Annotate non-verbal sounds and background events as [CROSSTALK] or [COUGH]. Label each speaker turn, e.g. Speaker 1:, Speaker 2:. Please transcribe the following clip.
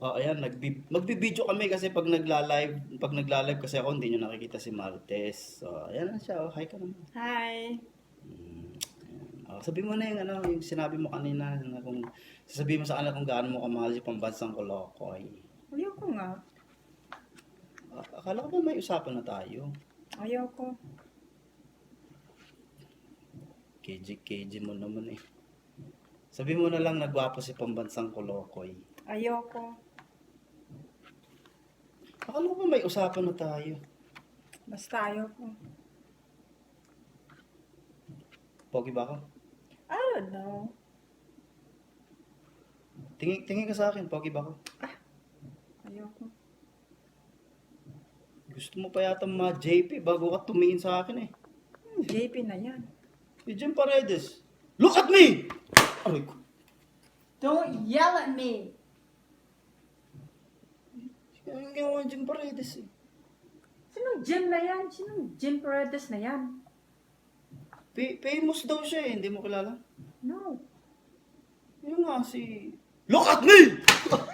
Speaker 1: Oh, ayan, nagbi magbibideo kami kasi pag nagla-live, pag nagla-live kasi ako hindi niyo nakikita si Martes. So, ayan na siya. Oh, hi ka naman.
Speaker 2: Hi.
Speaker 1: Mm. Oh, sabi mo na yung ano, yung sinabi mo kanina na kung sasabihin mo sa kanila kung gaano mo kamahal si pambansang Kolokoy.
Speaker 2: Ayoko nga.
Speaker 1: A- Akala ko ba may usapan na tayo?
Speaker 2: Ayoko.
Speaker 1: KJ mo naman eh. Sabi mo na lang nagwapo si pambansang Kolokoy.
Speaker 2: Ayoko.
Speaker 1: Akala ko ba may usapan na tayo?
Speaker 2: Basta ayoko.
Speaker 1: Pogi ba ako?
Speaker 2: I don't know.
Speaker 1: Tingin, tingin ka sa akin, pogi ba ako?
Speaker 2: Ayoko.
Speaker 1: Gusto mo pa yata mga JP bago ka tumingin sa akin eh.
Speaker 2: Hmm, JP na yan.
Speaker 1: Si Jim Paredes. Look at me! Aray ko.
Speaker 2: Don't yell at me.
Speaker 1: Ang ginawa ni Jim Paredes eh.
Speaker 2: Sinong Jim na yan? Sinong Jim Paredes na yan?
Speaker 1: Pa- famous daw siya eh, hindi mo kilala?
Speaker 2: No.
Speaker 1: Yun nga si... Look at me! [LAUGHS]